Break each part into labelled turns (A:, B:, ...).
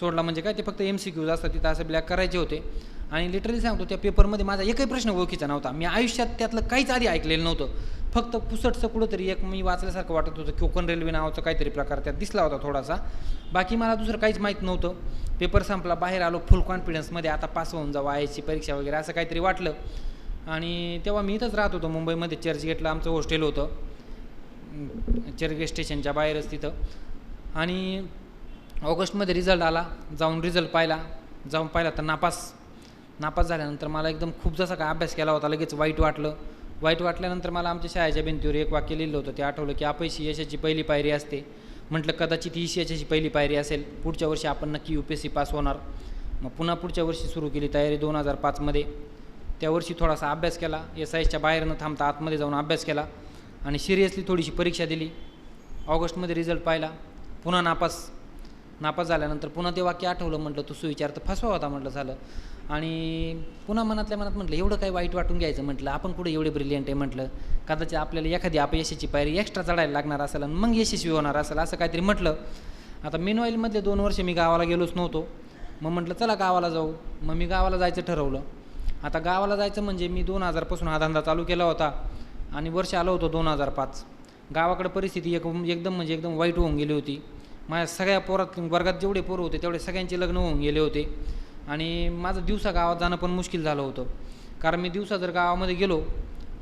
A: सोडला म्हणजे काय ते फक्त एम सी क्यूज असतात तिथं असं ब्लॅक करायचे होते. आणि लिटरली सांगतो त्या पेपरमध्ये माझा एकही प्रश्न ओळखीचा नव्हता. मी आयुष्यात त्यातलं काहीच आधी ऐकलेलं नव्हतं. फक्त पुसटचं कुठं तरी एक मी वाचल्यासारखं वाटत होतं कोकण रेल्वे नावाचा काहीतरी प्रकार त्यात दिसला होता थोडासा. बाकी मला दुसरं काहीच माहीत नव्हतं. पेपर संपला बाहेर आलो फुल कॉन्फिडन्समध्ये आता पास होऊन जाऊ आयची परीक्षा वगैरे असं काहीतरी वाटलं. आणि तेव्हा मी इथंच राहत होतो मुंबईमध्ये चर्चगेटला आमचं हॉस्टेल होतं. चर्चगेट स्टेशनच्या बाहेरच तिथं. आणि ऑगस्टमध्ये रिझल्ट आला जाऊन रिझल्ट पाहिला जाऊन पाहिला तर नापास. नापास झाल्यानंतर मला एकदम खूप जसा काय अभ्यास केला होता लगेच वाईट वाटलं. वाईट वाटल्यानंतर मला आमच्या शाळेच्या भिंतीवर एक वाक्य लिहिलं होतं ते आठवलं की अपयशी यशाची पहिली पायरी असते. म्हटलं कदाचित ही यशाची पहिली पायरी असेल. पुढच्या वर्षी आपण नक्की U P S C pass होणार. मग पुन्हा पुढच्या वर्षी सुरू केली तयारी दोन हजार पाचमध्ये त्या वर्षी थोडासा अभ्यास केला एस आय एसच्या बाहेर न थांबता आतमध्ये जाऊन अभ्यास केला आणि सिरियसली थोडीशी परीक्षा दिली. ऑगस्टमध्ये रिझल्ट पाहिला पुन्हा नापास. नापास झाल्यानंतर पुन्हा ते वाक्य आठवलं म्हटलं तू सुविचार तर फसवा होता म्हटलं झालं. आणि पुन्हा मनातल्या मनात म्हटलं एवढं काही वाईट वाटून घ्यायचं म्हटलं आपण कुठे एवढे ब्रिलियंट आहे म्हटलं? कदाचित आपल्याला एखादी अपयशाची पायरी एक्स्ट्रा चढायला लागणार असेल आणि मग यशस्वी होणार असेल असं काहीतरी म्हटलं. आता मिनवाईलमधले दोन वर्ष मी गावाला गेलोच नव्हतो. मग म्हटलं चला गावाला जाऊ. मग मी गावाला जायचं ठरवलं. आता गावाला जायचं म्हणजे मी दोन हजारपासून हा धंदा चालू केला होता आणि वर्ष आलं होतं दोन हजार पाच. गावाकडे परिस्थिती एक एकदम म्हणजे एकदम वाईट होऊन गेली होती. माझ्या सगळ्या पोरात वर्गात जेवढे पोरं होते तेवढे सगळ्यांचे लग्न होऊन गेले होते. आणि माझं दिवसा गावात जाणं पण मुश्किल झालं होतं. कारण मी दिवसा जर गावामध्ये गेलो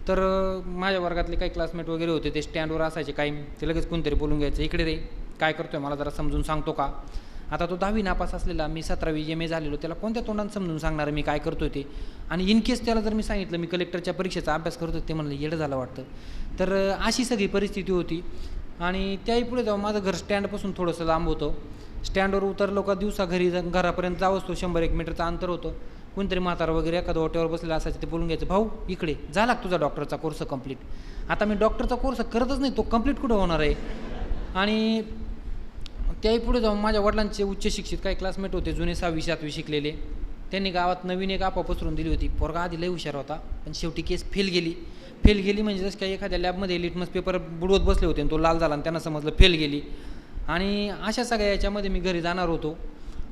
A: तर माझ्या वर्गातले काही क्लासमेट वगैरे होते ते स्टँडवर असायचे काही. ते लगेच कोणतरी बोलून घ्यायचं इकडे रे काय करतोय मला जरा समजून सांगतो का? आता तो दहावी नापास असलेला मी सतरावी एम ए झालेलो त्याला कोणत्या तोंडानं समजून सांगणार मी काय करतोय ते? आणि इन केस त्याला जर मी सांगितलं मी कलेक्टरच्या परीक्षेचा अभ्यास करतो ते म्हणलं येडं झालं वाटतं. तर अशी सगळी परिस्थिती होती. आणि त्याही पुढे जाऊ माझं घर स्टँडपासून थोडंसं लांब होतं. स्टँडवर उतरलो का दिवसा घरी घरापर्यंत जावंच असतो शंभर एक मीटरचं अंतर होतं. कोणतरी म्हातारा वगैरे एखादं ओट्यावर बसलेलं असायचं ते बोलून घ्यायचं भाऊ इकडे झाला तुझा डॉक्टरचा कोर्स कंप्लीट आता मी डॉक्टरचा कोर्स करतच नाही तो कंप्लीट कुठं होणार आहे? आणि त्याही पुढे जाऊन माझ्या वडिलांचे उच्च शिक्षित काही क्लासमेट होते जुने सहावी सातवी शिकलेले. त्यांनी गावात नवीन एक आपा पसरून दिली होती. पोरगा आधी लय हुशार होता पण शेवटी केस फेल गेली. फेल गेली म्हणजे जसं काही एखाद्या लॅबमध्ये लिटमस पेपर बुडवत बसले होते आणि तो लाल झाला आणि त्यांना समजलं फेल गेली. आणि अशा सगळ्या याच्यामध्ये मी घरी जाणार होतो.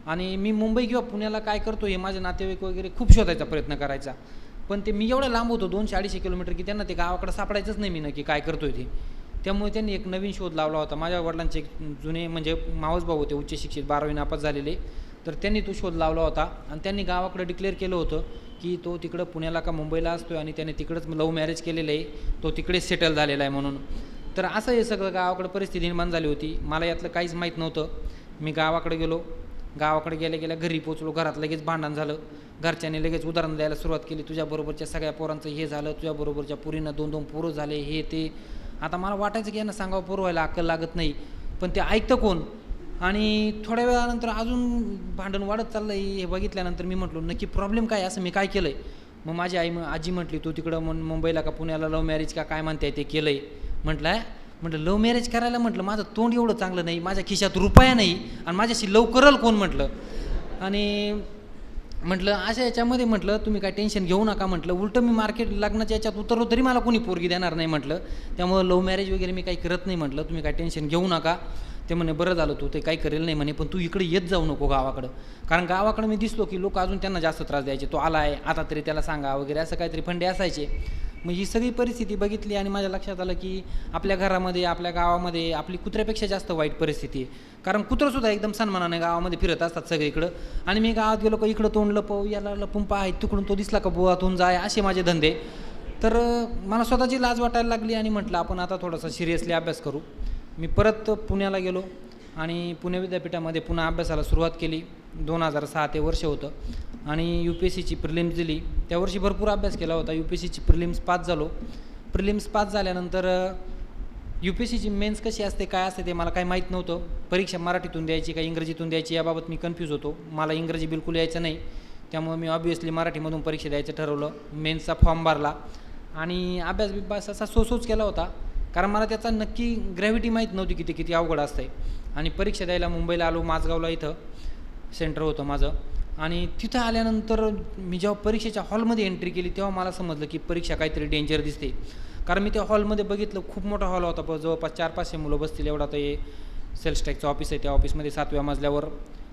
A: आणि मी मुंबई किंवा पुण्याला काय करतो हे माझे नातेवाईक वगैरे खूप शोधायचा प्रयत्न करायचा. पण ते मी एवढं लांब होतो दोनशे अडीचशे किलोमीटर की त्यांना ते गावाकडे सापडायचंच नाही मी नक्की काय करतोय ते. त्यामुळे त्यांनी एक नवीन शोध लावला होता. माझ्या वडिलांचे एक जुने म्हणजे मावस भाऊ होते उच्च शिक्षित बारावी नापास झालेले. तर त्यांनी तो शोध लावला होता आणि त्यांनी गावाकडे डिक्लेअर केलं होतं की तो तिकडं पुण्याला का मुंबईला असतोय आणि त्याने तिकडंच लव्ह मॅरेज केलेलं आहे तो तिकडेच सेटल झालेला आहे म्हणून. तर असं हे सगळं गावाकडे परिस्थिती निर्माण झाली होती. मला यातलं काहीच माहीत नव्हतं. मी गावाकडे गेलो. गावाकडे गेल्या गेल्या घरी पोचलो. घरात लगेच भांडण झालं. घरच्यांनी लगेच उदाहरण द्यायला सुरुवात केली. तुझ्याबरोबरच्या सगळ्या पोरांचं हे झालं. तुझ्याबरोबरच्या पुरीनं दोन दोन पोरं झाले हे ते. आता मला वाटायचं की यांना सांगावं पुरवायला अक्कल लागत नाही. पण ते ऐकतं कोण? आणि थोड्या वेळानंतर अजून भांडण वाढत चाललं आहे हे बघितल्यानंतर मी म्हटलो नक्की प्रॉब्लेम काय असं मी काय केलं आहे मग माझी आई मग आजी म्हटली तू तिकडं मग मुंबईला का पुण्याला लव्ह मॅरेज का काय म्हणते ते केलं आहे म्हटलं आहे म्हटलं लव्ह मॅरेज करायला म्हटलं माझं तोंड एवढं चांगलं नाही माझ्या खिशात रुपया नाही आणि माझ्याशी लव करल कोण म्हटलं? आणि म्हटलं अशा याच्यामध्ये म्हटलं तुम्ही काय टेन्शन घेऊ नका म्हटलं उलटं मी मार्केट लग्नाच्या याच्यात उतरलो तरी मला कोणी पोरगी देणार नाही म्हटलं. त्यामुळं लव्ह मॅरेज वगैरे मी काही करत नाही म्हटलं तुम्ही काय टेन्शन घेऊ नका. ते म्हणे बरं झालं तू ते काही करेल नाही म्हणे पण तू इकडे येत जाऊ नको गावाकडं. कारण गावाकडं मी दिसलो की लोक अजून त्यांना जास्त त्रास द्यायचे. तो आला आहे आता तरी त्याला सांगा वगैरे असं काहीतरी फंडे असायचे. मग ही सगळी परिस्थिती बघितली आणि माझ्या लक्षात आलं की आपल्या घरामध्ये आपल्या गावामध्ये आपली कुत्र्यापेक्षा जास्त वाईट परिस्थिती आहे. कारण कुत्रंसुद्धा एकदम सन्मानाने गावामध्ये फिरत असतात सगळीकडं आणि मी गावात गेलो का इकडं तोंड लपव याला लपून पाहाय तिकडून तो दिसला का बुवातून जाय असे माझे धंदे. तर मला स्वतःची लाज वाटायला लागली आणि म्हटलं आपण आता थोडासा सिरियसली अभ्यास करू. मी परत पुण्याला गेलो आणि पुणे विद्यापीठामध्ये पुन्हा अभ्यासाला सुरुवात केली. दोन हजार सहा ते वर्ष होतं. आणि यू पी एस सीची प्रिलिम्स दिली. त्या वर्षी भरपूर अभ्यास केला होता. यू पी एस सीची प्रिलिम्स पास झालो. प्रिलिम्स पास झाल्यानंतर यू पी एस सीची मेन्स कशी असते काय असते ते मला काही माहीत नव्हतं. परीक्षा मराठीतून द्यायची का इंग्रजीतून द्यायची याबाबत मी कन्फ्यूज होतो. मला इंग्रजी बिलकुल यायचं नाही. त्यामुळे मी ऑब्वियसली मराठीमधून परीक्षा द्यायचं ठरवलं. मेन्सचा फॉर्म भरला. आणि अभ्यास बिभ्यास असा सोसोच केला होता. कारण मला त्याचा नक्की ग्रॅव्हिटी माहीत नव्हती किती किती अवघड असतं आहे आणि परीक्षा द्यायला मुंबईला आलो माझगावला इथं सेंटर होतं माझं. आणि तिथं आल्यानंतर मी जेव्हा परीक्षेच्या हॉलमध्ये एंट्री केली तेव्हा मला समजलं की परीक्षा काहीतरी डेंजर दिसते. कारण मी त्या हॉलमध्ये बघितलं खूप मोठा हॉल होता जवळपास चार पाचशे मुलं बसतील एवढा तर हे सेल्स टॅक्सचं ऑफिस आहे त्या ऑफिसमध्ये सातव्या मजल्यावर.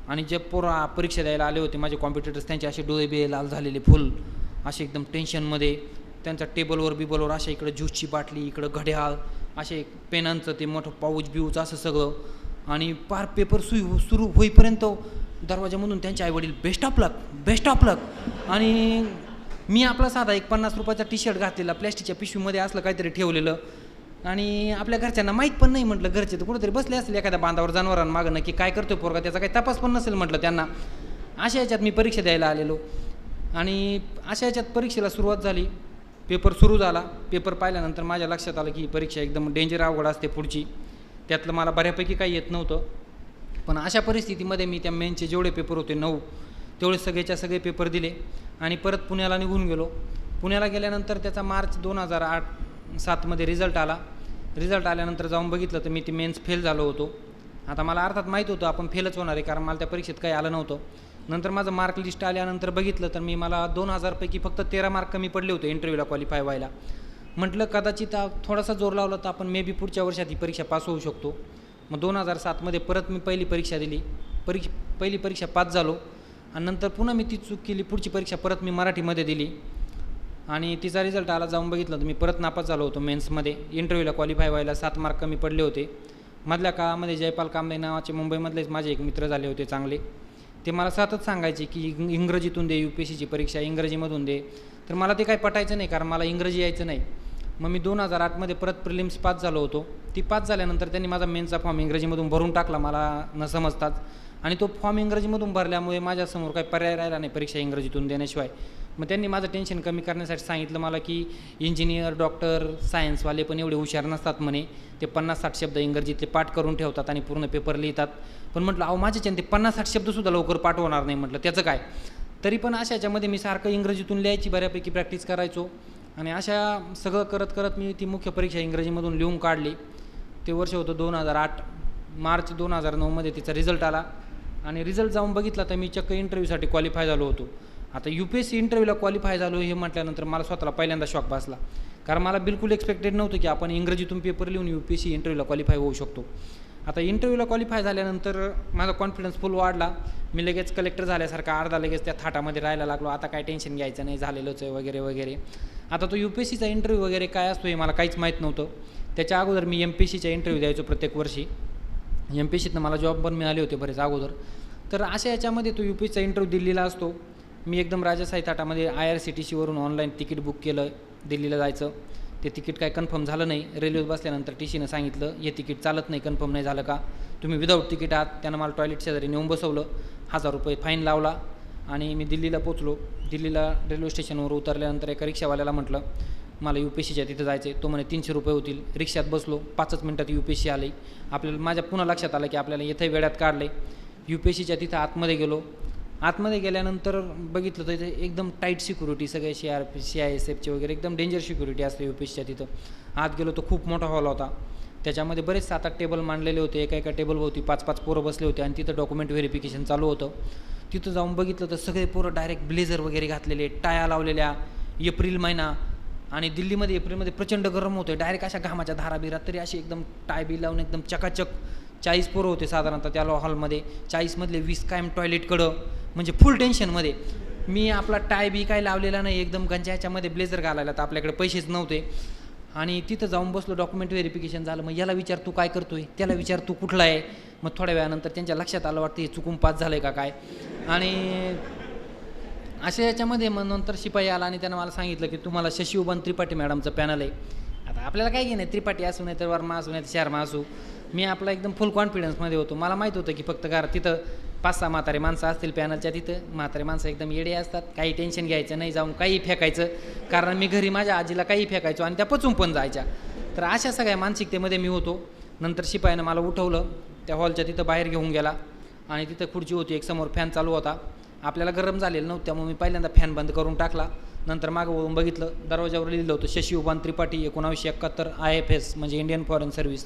A: आणि जे पोरा परीक्षा द्यायला आले होते माझे कॉम्पिटिटर्स त्यांचे असे डोळे बिळे लाल झालेले फुल असे एकदम टेन्शनमध्ये त्यांच्या टेबलवर बिबलवर अशा इकडं ज्यूसची बाटली इकडं घड्याळ असे पेनांचं ते मोठं पाऊच बिऊच असं सगळं. आणि पार पेपर सुई हो- सुरू होईपर्यंत दरवाजामधून त्यांचे आईवडील best of luck best of luck आणि मी आपला साधा एक पन्नास रुपयाचा टी शर्ट घातलेला प्लॅस्टिकच्या पिशवीमध्ये असलं काहीतरी ठेवलेलं. आणि आपल्या घरच्यांना माहीत पण नाही म्हटलं घरचे तर कुठेतरी बसले असेल एखाद्या बांधावर जनावरांमागणं की काय करतोय पोरगा त्याचा काही तपास पण नसेल म्हटलं त्यांना. अशा याच्यात मी परीक्षा द्यायला आलेलो. आणि अशा याच्यात परीक्षेला सुरुवात झाली. पेपर सुरू झाला. पेपर पाहिल्यानंतर माझ्या लक्षात आलं की ही परीक्षा एकदम डेंजर अवघड असते पुढची. त्यातलं मला बऱ्यापैकी काही येत नव्हतं. पण अशा परिस्थितीमध्ये मी त्या मेनचे जेवढे पेपर होते नऊ तेवढे सगळेच्या सगळे पेपर दिले आणि परत पुण्याला निघून गेलो. पुण्याला गेल्यानंतर त्याचा मार्च दोन हजार आठ सातमध्ये रिझल्ट आला. रिझल्ट आल्यानंतर जाऊन बघितलं तर मी ती मेन्स फेल झालो होतो. आता मला अर्थात माहीत होतं आपण फेलच होणार आहे कारण मला त्या परीक्षेत काही आलं नव्हतं. नंतर माझं मार्क लिस्ट आल्यानंतर बघितलं तर मी मला दोन हजारपैकी फक्त तेरा मार्क कमी पडले होते इंटरव्ह्यूला क्वालिफाय व्हायला. म्हटलं कदाचित थोडासा जोर लावला तर आपण मे बी पुढच्या वर्षात ही परीक्षा पास होऊ शकतो. मग दोन हजार सातमध्ये परत मी पहिली परीक्षा दिली. परीक्ष पहिली परीक्षा पास झालो. आणि नंतर पुन्हा मी ती चूक केली. पुढची परीक्षा परत मी मराठीमध्ये दिली. आणि तिचा रिझल्ट आला जाऊन बघितलं तर मी परत नापास झालो होतो मेन्समध्ये इंटरव्ह्यूला क्वालिफाय व्हायला सात मार्क कमी पडले होते. मधल्या काळामध्ये जयपाल कांबळे नावाचे मुंबईमधलेच माझे एक मित्र झाले होते चांगले. ते मला सतत सांगायचे की इंग्रजीतून दे यू पी एस सीची परीक्षा इंग्रजीमधून दे. तर मला ते काही पटायचं नाही कारण मला इंग्रजी यायचं नाही. मग मी दोन हजार आठमध्ये परत प्रिलिम्स पास झालो होतो. ती पास झाल्यानंतर त्यांनी माझा मेनचा फॉर्म इंग्रजीमधून भरून टाकला मला न समजताच. आणि तो फॉर्म इंग्रजीमधून भरल्यामुळे माझ्यासमोर काही पर्याय राहिला नाही परीक्षा इंग्रजीतून देण्याशिवाय. मग त्यांनी माझं टेन्शन कमी करण्यासाठी सांगितलं मला की इंजिनियर डॉक्टर सायन्सवाले पण एवढे हुशार नसतात म्हणे. ते पन्नास साठ शब्द इंग्रजीतले पाठ करून ठेवतात आणि पूर्ण पेपर लिहितात. पण म्हटलं अहो माझ्याच्याने ते पन्नास साठ शब्दसुद्धा लवकर पाठवणार नाही म्हटलं त्याचं काय? तरी पण अशा याच्यामध्ये मी सारखं इंग्रजीतून लिहायची बऱ्यापैकी प्रॅक्टिस करायचो आणि अशा सगळं करत करत मी ती मुख्य परीक्षा इंग्रजीमधून लिहून काढली. ते वर्ष होतं दोन हजार आठ मार्च दोन हजार नऊमध्ये तिचा रिझल्ट आला आणि रिझल्ट जाऊन बघितला तर मी चक्क इंटरव्ह्यूसाठी क्वालिफाय झालो होतो. आता यू पी एस सी इंटरव्ह्यूला क्वालिफाय झालो हे म्हटल्यानंतर मला स्वतःला पहिल्यांदा शॉक बसला. कारण मला बिलकुल एक्सपेक्टेड नव्हतं की आपण इंग्रजीतून पेपर लिहून यू पी एस सी इंटरव्ह्यूला क्वालिफाय होऊ शकतो. आता इंटरव्ह्यूला क्वालिफाय झाल्यानंतर माझा कॉन्फिडन्स फुल वाढला. मी लगेच कलेक्टर झाल्यासारखा अर्धा लगेच त्या थाटामध्ये राहायला लागलो. आता काय टेन्शन घ्यायचं नाही झालेलंच आहे वगैरे वगैरे. आता तो यू पी एस सीचा इंटरव्ह्यू वगैरे काय असतो हे मला काहीच माहीत नव्हतं. त्याच्या अगोदर मी एम पी सीचा इंटरव्ह्यू द्यायचो प्रत्येक वर्षी. एम पी सीतनं मला जॉब पण मिळाले होते बरेच अगोदर. तर अशा याच्यामध्ये तो यू पी सीचा इंटरव्ह्यू दिल्लीला असतो. मी एकदम राजासाई थाटामध्ये आय आर सी टी सीवरून ऑनलाईन तिकीट बुक केलं दिल्लीला जायचं. ते तिकीट काय कन्फर्म झालं नाही. रेल्वेत बसल्यानंतर टी सीनं सांगितलं हे तिकीट चालत नाही कन्फर्म नाही झालं का? तुम्ही विदाऊट तिकीट आहात. त्यानं मला टॉयलेट शेजारी नेऊन बसवलं. हजार रुपये फाईन लावला आणि मी दिल्लीला पोचलो दिल्लीला रेल्वे स्टेशनवर उतरल्यानंतर एका रिक्षावाल्याला म्हटलं मला यू पी सीच्या तिथं जायचं आहे तो म्हणे तीनशे रुपये होतील. रिक्षात बसलो. पाचच मिनटात यू पी सी आली. आपल्याला माझ्या पुन्हा लक्षात आलं की आपल्याला येथे वेळात काढले यू पी सीच्या तिथं आतमध्ये गेलो. आतमध्ये गेल्यानंतर बघितलं तर एकदम टाईट सिक्युरिटी सगळे C R P C I S एफचे वगैरे एकदम डेंजर सिक्युरिटी असते यू पी तिथं. आत गेलो तर खूप मोठा हॉल होता. त्याच्यामध्ये बरेच सात आठ टेबल मांडलेले होते. एका एका टेबलभोवती पाच पाच पोरं बसले होते आणि तिथं डॉक्युमेंट व्हेरिफिकेशन चालू होतं. तिथं जाऊन बघितलं तर सगळे पोरं डायरेक्ट ब्लेझर वगैरे घातलेले टाया लावलेल्या एप्रिल महिना. आणि दिल्लीमध्ये एप्रिलमध्ये प्रचंड गरम होतं डायरेक्ट अशा घामाच्या धाराबिरात तरी अशी एकदम टाय बी लावून एकदम चकाचक चाळीस पोरं होते साधारणतः त्या हॉलमध्ये चाळीसमधले वीस कायम टॉयलेटकडं म्हणजे फुल टेन्शनमध्ये मी आपला टाय बी काय लावलेला नाही एकदम गंजा ह्याच्यामध्ये ब्लेझर घालायला. तर आपल्याकडे पैसेच नव्हते. आणि तिथं जाऊन बसलो डॉक्युमेंट व्हेरिफिकेशन झालं. मग याला विचार तू काय करतोय? त्याला विचार तू कुठला आहे? मग थोड्या वेळानंतर त्यांच्या लक्षात आलं वाटतं हे चुकून पास झालं आहे का काय? आणि अशा याच्यामध्ये मग नंतर शिपाई आला आणि त्यानं मला सांगितलं की तुम्हाला शशिवबन त्रिपाठी मॅडमचं पॅनल आहे. आता आपल्याला काय घेणे त्रिपाठी असू नाही तर वर्मा असू नाही तर शर्मा असू. मी आपला एकदम फुल कॉन्फिडन्समध्ये होतो. मला माहीत होतं की फक्त घर तिथं पाच सहा म्हातारे माणसं असतील पॅनलच्या तिथं. म्हातारे माणसं एकदम येडे असतात. काही टेन्शन घ्यायचं नाही जाऊन काही फेकायचं. कारण मी घरी माझ्या आजीला काही फेकायचो आणि त्या पचून पण जायच्या. तर अशा सगळ्या मानसिकतेमध्ये मी होतो. नंतर शिपाईनं मला उठवलं. त्या हॉलच्या तिथं बाहेर घेऊन गेला. आणि तिथं खुर्ची होती. एक समोर फॅन चालू होता. आपल्याला गरम झालेलं नव्हतं. त्यामुळे मी पहिल्यांदा फॅन बंद करून टाकला. नंतर मागं वळून बघितलं. दरवाजावर लिहिलं होतं शशी उबान त्रिपाठी एकोणावीसशे एकाहत्तर आय एफ एस म्हणजे इंडियन फॉरेन सर्व्हिस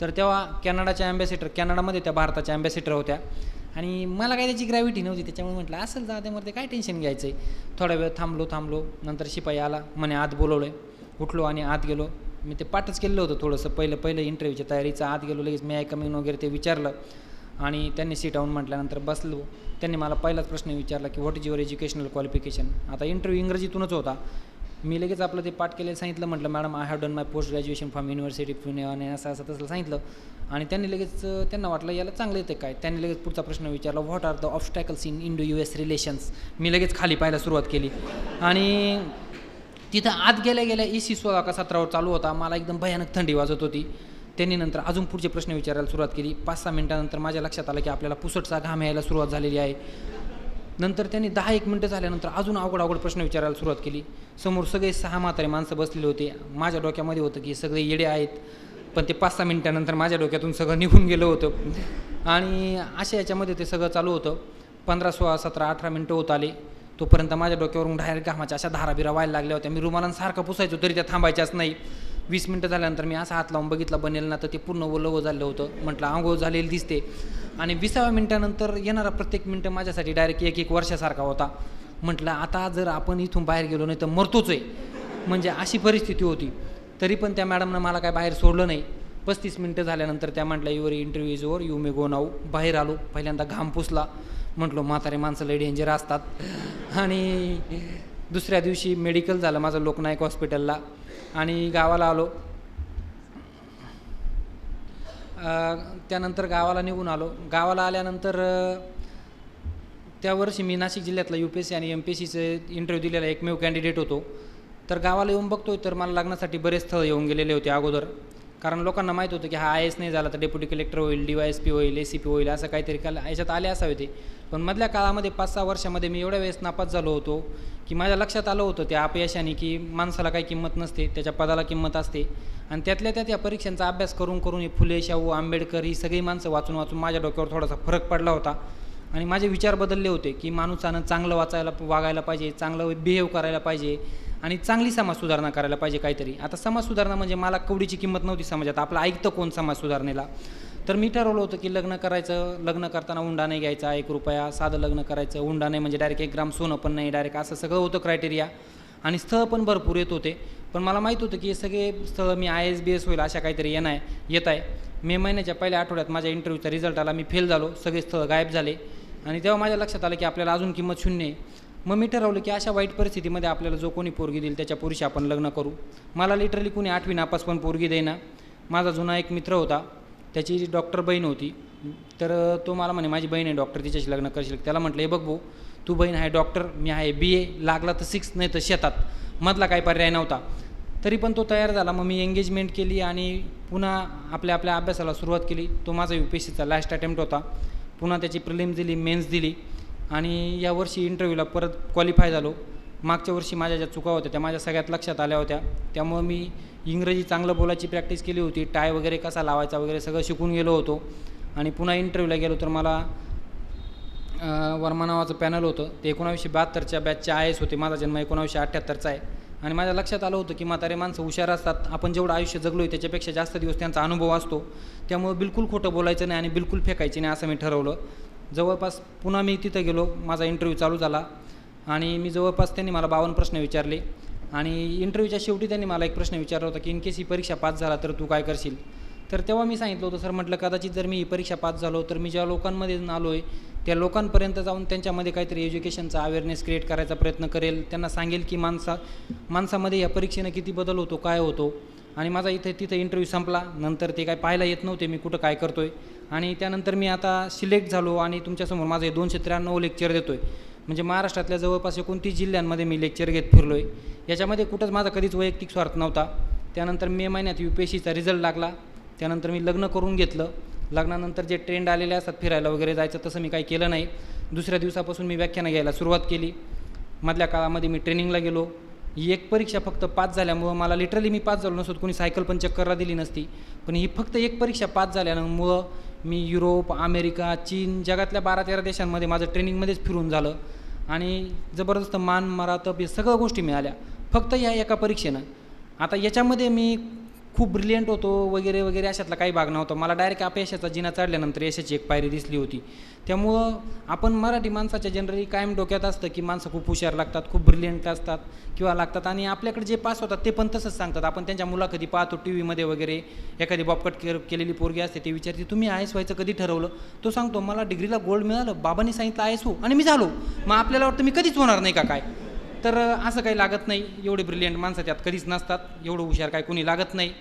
A: तर तेव्हा कॅनडाच्या ॲम्बॅसेडर कॅनडामध्ये त्या भारताच्या ॲम्बॅसेडर होत्या. आणि मला काही त्याची ग्रॅव्हिटी नव्हती त्याच्यामुळे म्हटलं असेल जात्यामध्ये काय टेन्शन घ्यायचं आहे थोडा वेळ थांबलो थांबलो नंतर शिपाई आला म्हणे आत बोलवलं उठलो आणि आत गेलो. मी ते पाठच केलेलं होतं थोडंसं. पहिलं पहिलं इंटरव्ह्यूच्या तयारीचं आत गेलो लगेच मी आय कमिंग वगैरे ते विचारलं. आणि त्यांनी सीट म्हटल्यानंतर बसलो. त्यांनी मला पहिलाच प्रश्न विचारला की what is your educational qualification आता इंटरव्ह्यू इंग्रजीतूनच होता. मी लगेच आपलं ते पाठ केलेलं सांगितलं म्हटलं madam I have done my post graduation from university Pune आणि असं असं तसं सांगितलं. आणि त्यांनी लगेच त्यांना वाटलं याला चांगलं येतं काय? त्यांनी लगेच पुढचा प्रश्न विचारला what are the obstacles in Indo U S relations मी लगेच खाली पाहायला सुरुवात केली. आणि तिथं आत गेल्या गेल्या ए सी सोळा का सतरावर चालू होता. मला एकदम भयानक थंडी वाजत होती. त्यांनी नंतर अजून पुढचे प्रश्न विचारायला सुरुवात केली. पाच सहा मिनिटानंतर माझ्या लक्षात आलं की आपल्याला पुसटचा घाम यायला सुरुवात झालेली आहे. नंतर त्यांनी दहा एक मिनटं झाल्यानंतर अजून अवघड अवघड प्रश्न विचारायला सुरुवात केली. समोर सगळे सहा म्हातारे माणसं बसलेले होते. माझ्या डोक्यामध्ये होतं की सगळे येडे आहेत पण ते पाच सहा मिनटानंतर माझ्या डोक्यातून सगळं निघून गेलं होतं. आणि अशा याच्यामध्ये ते सगळं चालू होतं. पंधरा सोळा सतरा अठरा मिनटं होत आले. तोपर्यंत माझ्या डोक्यावरून डायरेक्ट घामाच्या अशा धारा बिरा व्हायला लागल्या होत्या. मी रुमालांसारखं पुसायचो तरी त्या थांबायच्याच नाही. वीस मिनटं झाल्यानंतर मी असा हात लावून बघितला बनेल ना तर ते पूर्ण ओलवं झालं होतं. म्हटलं आंघोळ झालेली दिसते. आणि विसाव्या मिनटानंतर येणारा प्रत्येक मिनटं माझ्यासाठी डायरेक्ट एक एक वर्षासारखा होता. म्हटलं आता जर आपण इथून बाहेर गेलो नाही तर मरतोच आहे म्हणजे अशी परिस्थिती होती. तरी पण त्या मॅडमनं मला काय बाहेर सोडलं नाही. पस्तीस मिनटं झाल्यानंतर त्या म्हटल्या your interview is over you may go now बाहेर आलो. पहिल्यांदा घाम पुसला. म्हटलो म्हातारे माणसं लय डेंजर असतात. आणि दुसऱ्या दिवशी मेडिकल झालं माझं लोकनायक हॉस्पिटलला आणि गावाला आलो. त्यानंतर गावाला निघून आलो. गावाला आल्यानंतर त्या वर्षी मी नाशिक जिल्ह्यातला यू पी एस सी आणि एम पी एस सीचं इंटरव्ह्यू दिलेला एकमेव कॅन्डिडेट होतो. तर गावाला येऊन बघतोय तर मला लग्नासाठी बरेच स्थळ येऊन गेलेले होते अगोदर. कारण लोकांना माहीत होतं की हा आय एस नाही झाला तर डेप्युटी कलेक्टर होईल डी वाय एस पी होईल ए सी पी होईल असं काहीतरी काल याच्यात आले असावे ते. पण मधल्या काळामध्ये पाच सहा वर्षामध्ये मी एवढ्या वेळेस नापास झालो होतो की माझ्या लक्षात आलं होतं त्या अपयशाने की माणसाला काही किंमत नसते त्याच्या पदाला किंमत असते. आणि त्यातल्या त्यात या परीक्षांचा अभ्यास करून करून हे फुले शाहू आंबेडकर ही सगळी माणसं वाचून वाचून माझ्या डोक्यावर थोडासा फरक पडला होता. आणि माझे विचार बदलले होते की माणूसानं चांगलं वाचायला वागायला पाहिजे चांगलं बिहेव करायला पाहिजे. आणि चांगली समाज सुधारणा करायला पाहिजे काहीतरी. आता समाज सुधारणा म्हणजे मला कवडीची किंमत नव्हती समाजात. आपलं ऐकतं कोण समाज सुधारणेला तर मी ठरवलं होतं की लग्न करायचं लग्न करताना हुंडा नाही घ्यायचा एक रुपया साधं लग्न करायचं हुंडा नाही म्हणजे डायरेक्ट एक ग्राम सोनं पण नाही डायरेक्ट असं सगळं होतं क्रायटेरिया आणि स्थळ पण भरपूर येत होते. पण मला माहीत होतं की हे सगळे स्थळं मी आय एस बी एस होईल अशा काहीतरी येणार आहे येत आहे. मे महिन्याच्या पहिल्या आठवड्यात माझ्या इंटरव्ह्यूचा रिझल्ट आला मी फेल झालो सगळे स्थळं गायब झाले. आणि तेव्हा माझ्या लक्षात आलं की आपल्याला अजून किंमत शून्य आहे. मग मी ठरवलं की अशा वाईट परिस्थितीमध्ये आपल्याला जो कोणी पोरगी देईल त्याच्या पुरुषी आपण लग्न करू. मला लिटरली कोणी आठवी नापास पण पोरगी देईना. माझा जुना एक मित्र होता. त्याची डॉक्टर बहीण होती. तर तो मला म्हणे माझी बहीण आहे डॉक्टर तिच्याशी लग्न करशील. त्याला म्हटलं हे बघ भाऊ तू बहीण आहे डॉक्टर मी आहे बी ए लागला तर सिक्स नाही तर शेतात. मधला काही पर्याय नव्हता. तरी पण तो तयार झाला. मग मी एंगेजमेंट केली आणि पुन्हा आपल्या आपल्या अभ्यासाला सुरुवात केली. तो माझा यू पी एस सीचा लास्ट अटेम्प्ट होता. पुन्हा त्याची प्रिलिम्स दिली मेन्स दिली. आणि यावर्षी इंटरव्ह्यूला परत क्वालिफाय झालो. मागच्या वर्षी माझ्या ज्या चुका होत्या त्या माझ्या सगळ्यात लक्षात आल्या होत्या. त्यामुळं मी इंग्रजी चांगलं बोलायची प्रॅक्टिस केली होती. टाय वगैरे कसा लावायचा वगैरे सगळं शिकून गेलो होतो. आणि पुन्हा इंटरव्ह्यूला गेलो तर मला वर्मा नावाचं पॅनल होतं. ते एकोणावीसशे बहात्तरच्या बॅचचे आय एस होते. माझा जन्म एकोणावीसशे अठ्ठ्याहत्तरचा आहे. आणि माझ्या लक्षात आलं होतं की म्हातारे माणसं हुशार असतात. आपण जेवढं आयुष्य जगलो आहे त्याच्यापेक्षा जास्त दिवस त्यांचा अनुभव असतो. त्यामुळे बिलकुल खोटं बोलायचं नाही आणि बिलकुल फेकायचं नाही असं मी ठरवलं. जवळपास पुन्हा मी तिथं गेलो माझा इंटरव्ह्यू चालू झाला. आणि मी जवळपास त्यांनी मला बावन्न प्रश्न विचारले. आणि इंटरव्ह्यूच्या शेवटी त्यांनी मला एक प्रश्न विचारला होता की इन केस ही परीक्षा पास झाला तर तू काय करशील? तर तेव्हा मी सांगितलं होतं सर म्हटलं कदाचित जर मी ही परीक्षा पास झालो तर मी ज्या लोकांमध्ये आलो आहे त्या लोकांपर्यंत जाऊन त्यांच्यामध्ये काहीतरी एज्युकेशनचा अवेअरनेस क्रिएट करायचा प्रयत्न करेल. त्यांना सांगेल की माणसा माणसामध्ये या परीक्षेनं किती बदल होतो काय होतो? आणि माझा इथे तिथे इंटरव्ह्यू संपला. नंतर ते काय पाहायला येत नव्हते मी कुठं काय करतो आहे आणि त्यानंतर मी आता सिलेक्ट झालो आणि तुमच्यासमोर माझं हे दोनशे त्र्याण्णव लेक्चर देतो आहे म्हणजे महाराष्ट्रातल्या जवळपास एकोणतीस जिल्ह्यांमध्ये मी लेक्चर घेत फिरलो आहे याच्यामध्ये कुठंच माझा कधीच वैयक्तिक स्वार्थ नव्हता. त्यानंतर मे महिन्यात यू पी एस सीचा रिझल्ट लागला. त्यानंतर मी लग्न करून घेतलं. लग्नानंतर जे ट्रेंड आलेले असतात फिरायला वगैरे जायचं तसं मी काही केलं नाही. दुसऱ्या दिवसापासून मी व्याख्यानं घ्यायला सुरुवात केली. मधल्या काळामध्ये मी ट्रेनिंगला गेलो. ही एक परीक्षा फक्त पास झाल्यामुळं मला लिटरली मी पास झालो नसतो. कोणी सायकल पण चक्करला दिली नसती. पण ही फक्त एक परीक्षा पास झाल्यामुळं मी युरोप अमेरिका चीन जगातल्या बारा तेरा देशांमध्ये माझं ट्रेनिंगमध्येच फिरून झालं. आणि जबरदस्त मान मरातब हे सगळ्या गोष्टी मिळाल्या. फक्त या एका परीक्षेनं. आता याच्यामध्ये मी खूप ब्रिलियंट होतो वगैरे वगैरे अशातला काही भाग नव्हता. मला डायरेक्ट अपयशाचा जिना चढल्यानंतर यशाची एक पायरी दिसली होती. त्यामुळं आपण मराठी माणसाच्या जनरली कायम डोक्यात असतं की माणसं खूप हुशार लागतात खूप ब्रिलियंट असतात किंवा लागतात. आणि आपल्याकडे जे पास होतात ते पण तसंच सांगतात. आपण त्यांच्या मुलाखती पाहतो टी व्हीमध्ये वगैरे एखादी बॉपकट के केलेली पोरगी असते ते विचारते तुम्ही आय एस व्हायचं कधी ठरवलं? तो सांगतो मला डिग्रीला गोल्ड मिळालं. बाबांनी सांगितलं आय एस हो आणि मी झालो. मग आपल्याला वाटतं मी कधीच होणार नाही का काय? तर असं काही लागत नाही. एवढे ब्रिलियंट माणसं त्यात कधीच नसतात. एवढं हुशार काय कोणी लागत नाही.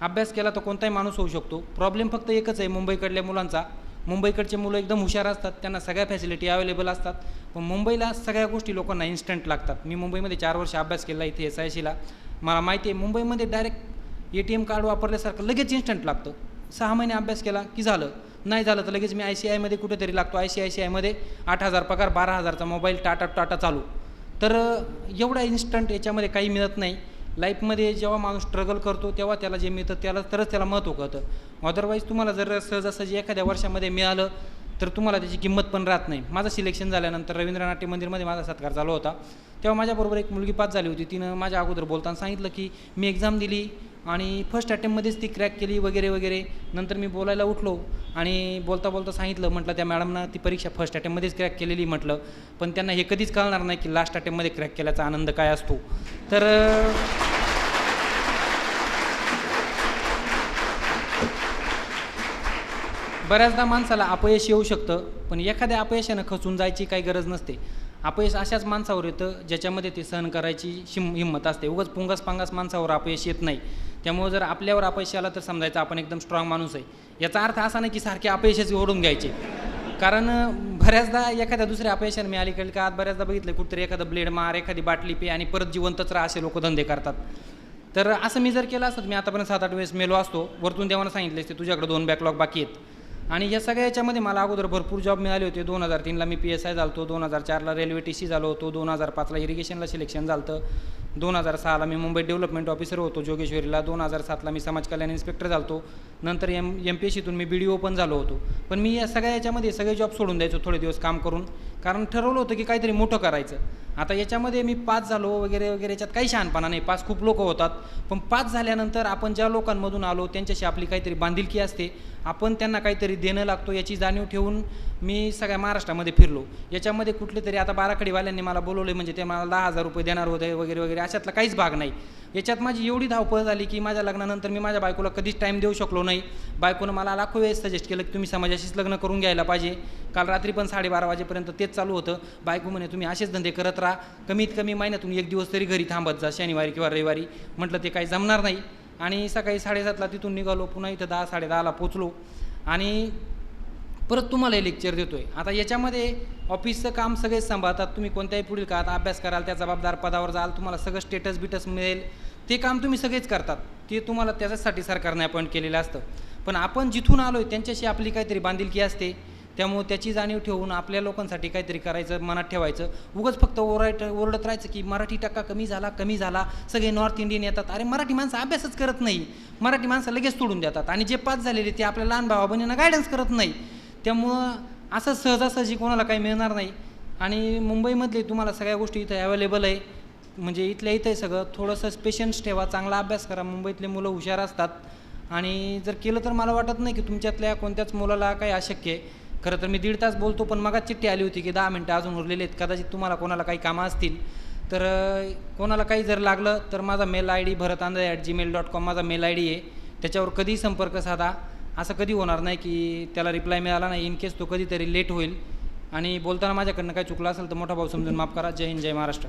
A: अभ्यास केला तर कोणताही माणूस होऊ शकतो. प्रॉब्लेम फक्त एकच आहे मुंबईकडल्या मुलांचा. मुंबईकडचे मुलं एकदम हुशार असतात. त्यांना सगळ्या फॅसिलिटी अवेलेबल असतात. पण मुंबईला सगळ्या गोष्टी लोकांना इन्स्टंट लागतात. मी मुंबईमध्ये चार वर्ष अभ्यास केला इथे एस आय सीला मला माहिती आहे मुंबईमध्ये direct A T M card वापरल्यासारखं लगेच इन्स्टंट लागतं. सहा महिने अभ्यास केला की झालं. नाही झालं तर लगेच मी आय सी आयमध्ये कुठेतरी लागतो. आय सी आय सी आयमध्ये आठ हजार पगार बारा हजारचा मोबाईल टाटा टाटा चालू. तर एवढा इन्स्टंट याच्यामध्ये काही मिळत नाही. लाईफमध्ये जेव्हा माणूस स्ट्रगल करतो तेव्हा त्याला जे मिळतं त्याला तरच त्याला महत्त्व कळतं. अदरवाईज तुम्हाला जर सहजासहजी एखाद्या वर्षामध्ये मिळालं तर तुम्हाला त्याची किंमत पण राहत नाही. माझं सिलेक्शन झाल्यानंतर रवींद्र नाट्य मंदिरमध्ये माझा सत्कार झाला होता. तेव्हा माझ्याबरोबर एक मुलगी पास झाली होती. तिनं माझ्या अगोदर बोलताना सांगितलं की मी एक्झाम दिली आणि फर्स्ट अटेम्पमध्येच ती क्रॅक केली वगैरे वगैरे. नंतर मी बोलायला उठलो आणि बोलता बोलता सांगितलं म्हटलं त्या मॅडमना ती परीक्षा फर्स्ट अटेम्पमध्येच क्रॅक केलेली म्हटलं. पण त्यांना हे कधीच कळणार नाही की लास्ट अटेम्पमध्ये क्रॅक केल्याचा आनंद काय असतो. तर बऱ्याचदा माणसाला अपयश येऊ शकतं पण एखाद्या अपयशानं खचून जायची काही गरज नसते. अपयश अशाच माणसावर येतं ज्याच्यामध्ये ते सहन करायची शिम हिंमत असते. उगाच पुंगास पांगास माणसावर अपयश येत नाही. त्यामुळे जर आपल्यावर अपयश आलं तर समजायचं आपण एकदम स्ट्रॉंग माणूस आहे. याचा अर्थ असा नाही की सारखे अपयशच ओढून घ्यायचे. कारण बऱ्याचदा एखाद्या दुसऱ्या अपयशाने मी अलीकडे का बऱ्याचदा बघितलं कुठतरी एखादं ब्लेड मार एखादी बाटली पे आणि परत जिवंतच राहा असे लोक धंदे करतात. तर असं मी जर केलं असतं मी आतापर्यंत सात आठ वेळेस मेलो असतो. वरतून देवानं सांगितले असते तुझ्याकडे दोन बॅकलॉग बाकी आहेत. आणि या सगळ्या याच्यामध्ये मला अगोदर भरपूर जॉब मिळाले होते. दोन हजार तीनला मी पी एस आय झालो दोन हजार चारला रेल्वे टी सी झालो होतो दोन हजार पाचला इरिगेशनला सिलेक्शन झालं दोन हजार सहाला मी मुंबई डेव्हलपमेंट ऑफिसर होतो जोगेश्वरीला. दोन हजार सातला मी समाज कल्याण इन्स्पेक्टर झालो नंतर एम एम पी एस सीतून मी बी डी ओ पण झालो होतो. पण मी या सगळ्या याच्यामध्ये सगळे जॉब सोडून द्यायचो थोडे दिवस काम करून. कारण ठरवलं होतं की काहीतरी मोठं करायचं. आता याच्यामध्ये मी पास झालो वगैरे वगैरे याच्यात काही शहाणपणा नाही. पास खूप लोक होतात. पण पास झाल्यानंतर आपण ज्या लोकांमधून आलो त्यांच्याशी आपली काहीतरी बांधिलकी असते. आपण त्यांना काहीतरी देणं लागतो याची जाणीव ठेवून मी सगळ्या महाराष्ट्रामध्ये फिरलो. याच्यामध्ये कुठले तरी आता बाराखडीवाल्यांनी मला बोलवले म्हणजे ते मला दहा हजार रुपये देणार होते वगैरे वगैरे. अशातला काहीच भाग नाही. याच्यात माझी एवढी धावपळ झाली की माझ्या लग्नानंतर मी माझ्या बायकोला कधीच टाईम देऊ शकलो नाही. बायकोनं मला लाखो वेळेस सजेस्ट केलं की तुम्ही समाजाशीच लग्न करून घ्यायला पाहिजे. काल रात्री पण साडेबारा वाजेपर्यंत तेच चालू होतं. बायको म्हणे तुम्ही असेच धंदे करत राहा. कमीत कमी महिन्यातून एक दिवस तरी घरी थांबत जा शनिवारी किंवा रविवारी. म्हटलं ते काही जमणार नाही. आणि सकाळी साडेसातला तिथून निघालो. पुन्हा इथं दहा साडेदहाला पोचलो. आणि परत तुम्हाला हे लेक्चर देतो आहे आता याच्यामध्ये ऑफिसचं काम सगळेच सांभाळतात. तुम्ही कोणत्याही पुढील काळात अभ्यास कराल त्या जबाबदार पदावर जाल तुम्हाला सगळं स्टेटस बिटस मिळेल. ते काम तुम्ही सगळेच करतात. ते तुम्हाला त्याच्यासाठी सरकारने अपॉइंट केलेलं असतं. पण आपण जिथून आलो आहे त्यांच्याशी आपली काहीतरी बांधिलकी असते. त्यामुळे त्याची जाणीव ठेवून आपल्या लोकांसाठी काहीतरी करायचं मनात ठेवायचं. उगंच फक्त ओरायट ओरडत राहायचं की मराठी टक्का कमी झाला कमी झाला. सगळे नॉर्थ इंडियन येतात. अरे मराठी माणसं अभ्यासच करत नाही. मराठी माणसं लगेच तोडून देतात. आणि जे पास झालेले ते आपल्या लहान भावाबहिणींना गायडन्स करत नाही. त्यामुळं असं सहजासहजी कोणाला काही मिळणार नाही. आणि मुंबईमधले तुम्हाला सगळ्या गोष्टी इथं अवेलेबल आहे. म्हणजे इथल्या इथं आहे सगळं. थोडंसं पेशन्स ठेवा चांगला अभ्यास करा. मुंबईतले मुलं हुशार असतात. आणि जर केलं तर मला वाटत नाही की तुमच्यातल्या कोणत्याच मुलाला काही अशक्य आहे. खरं तर मी दीड तास बोलतो पण मगाच चिठ्ठी आली होती की दहा मिनटं अजून उरलेले आहेत. कदाचित तुम्हाला कोणाला काही कामं असतील. तर कोणाला काही जर लागलं तर माझा mail I D Bharat Andhale at Gmail dot com माझा मेल आय डी आहे. त्याच्यावर कधीही संपर्क साधा. असं कधी होणार नाही की त्याला रिप्लाय मिळाला नाही. इन केस तो कधीतरी लेट होईल. आणि बोलताना माझ्याकडनं काही चुकलं असेल तर मोठा भाऊ समजून माफ करा. जय हिंद जय महाराष्ट्र.